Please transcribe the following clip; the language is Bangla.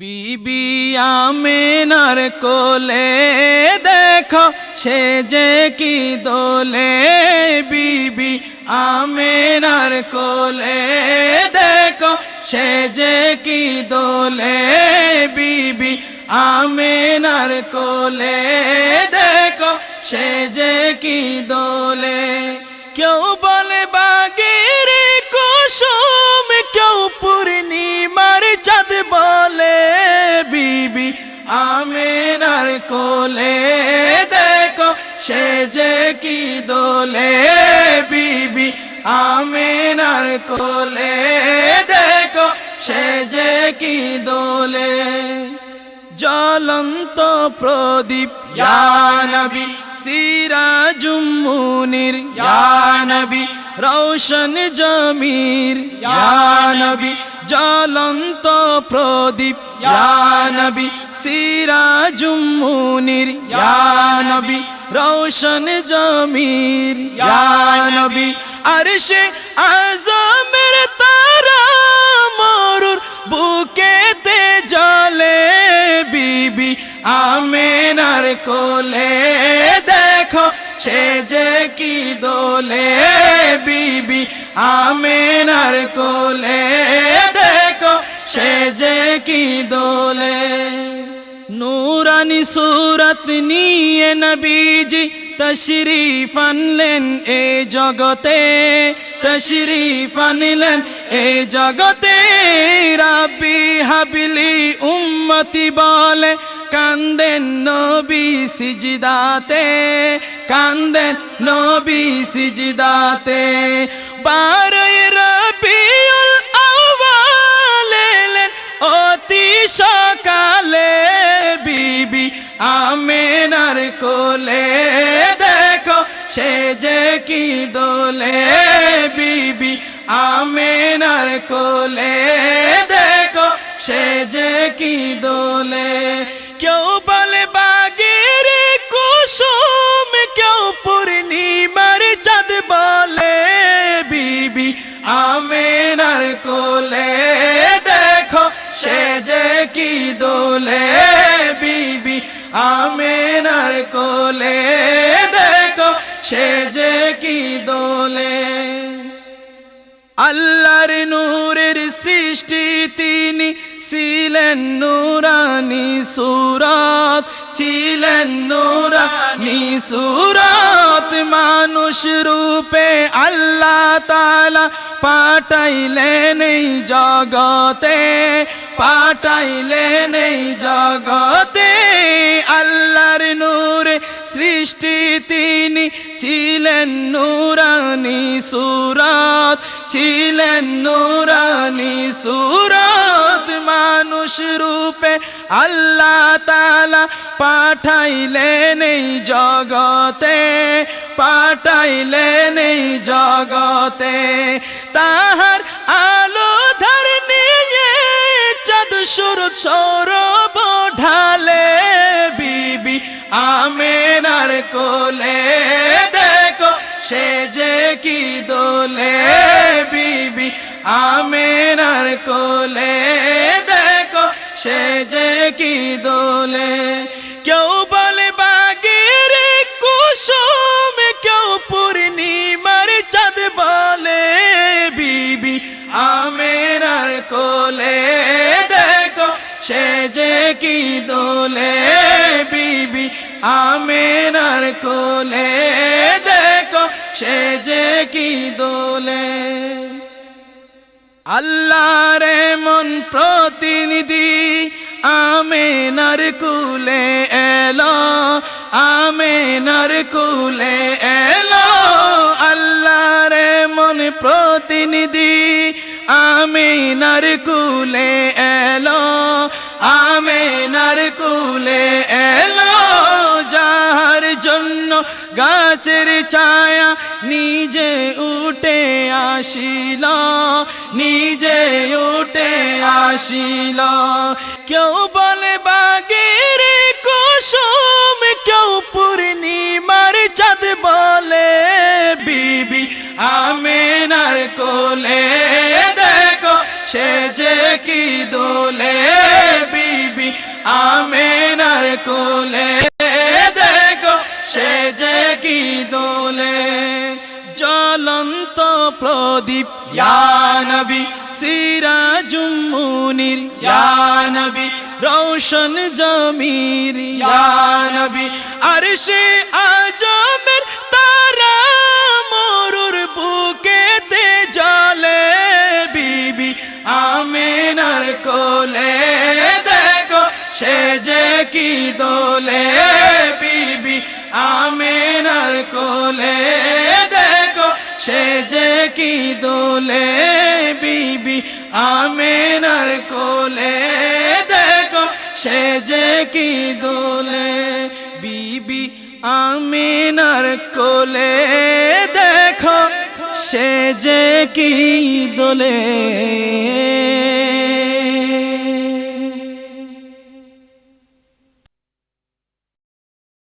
বিবি আমেনার কোলে দেখো, সে যে কি দোলে? বিবি আমেনার কোলে দেখো, সে যে কি দোলে? বিবি আমেনার কোলে দেখো, সে যে কি দোলে? কেউ বলে বাগের কুসুম, কেউ পূর্ণিমার চাঁদ বলে বিবি আমেনার কোলে, দেখো সে যে কি দোলে। বিবি আমেনার কোলে, দেখো সে যে কি দোলে। জ্বলন্ত প্রদীপ নবী, সিরাজুম মুনির নবী রৌশন জমির নবী জ্বলন্ত প্রদীপ নবী সিরাজুম মুনির নবী রৌশন জমির নবী আরশে আজমের তারা মরুর বুকেতে জলে বিবি আমেনার কোলে দেখো সে যে কি দোলে, বিবি আমেনার কোলে, দেখো সে যে কি দোলে। নূরানি সুরত নিয়ে নবীজি তশরিফ আনলেন এ জগতে তশরিফ আনলেন এ জগতে। রাব্বি হাবিলি উম্মতি বলে, কান্দেন নবী সিজদাতে। কান্দেন নবী সিজদাতে। বারোই রবিউল আউয়াল অতি সকালে। বিবি আমেনার কোলে দেখো, সে যে কি দোলে। বিবি আমেনার কোলে দেখো, সে যে কি দোলে। কেউ বলে বলে, বিবি, আমেনার কোলে দেখো, সে যে কি দোলে, বিবি, আমেনার কোলে দেখো, সে যে কি দোলে। আল্লাহর নূরের সৃষ্টি তিনি ছিলেন নুরানি সুরত, ছিলেন নুরানি সুরত। মানুষ রূপে আল্লাহ তালা পাঠাইলেন এই জগতে, পাঠাইলেন এই জগতে। আল্লাহর নূরে সৃষ্টি তিনি ছিলেন নুরানি সুরত, ছিলেন নুরানি সুরত। আল্লাহ তালা পাঠাইলেন এই জগতে, পাঠাইলেন এই জগতে। তাহার আলো ধর নিয়ে চাঁদ সুর সৌরভ ঢালে, বিবি আমেনার কোলে দেখো সে যে কি দোলে, বিবি আমেনার কোলে দেখো সে যে কি দোলে? কেউ বলে বাগের কুসুম, কেউ পূর্ণিমার চাঁদ বলে। বিবি আমেনার কোলে, দেখো সে যে কি দোলে। বিবি আমেনার কোলে, দেখো সে যে কি দোলে। আল্লাহরে মন প্রতিনিধি, আমেনার কুলে এলো, আমেনার কুলে এলো। আল্লাহরে মন প্রতিনিধি, আমেনার কুলে এলো, আমেনার কুলে এলো। গাছের ছায়া নিজে উঠে আসিল, নিজে উঠে আসিল। কেউ বলে বাগের কুসুম, কেউ পূর্ণিমার চাঁদ বলে, বিবি আমেনার কোলে দেখো, সে যে কি দোলে বি আমেনার কোলে জ্বলন্ত প্রদীপ। ইয়ানবি সিরাজুম মুনির ইয়ানবি রৌশন জমির। ইয়ানবি আর সে আজমের তারা মরুর বুকেতে জলে বিবি আমেনার কোলে দেখো সে যে কি দোলে। বিবি আমেনার কোলে সে যে কি দোলে, বিবি আমেনার কোলে। দেখো, সে যে কি দোলে, বিবি আমেনার কোলে। দেখো, সে যে কি দোলে।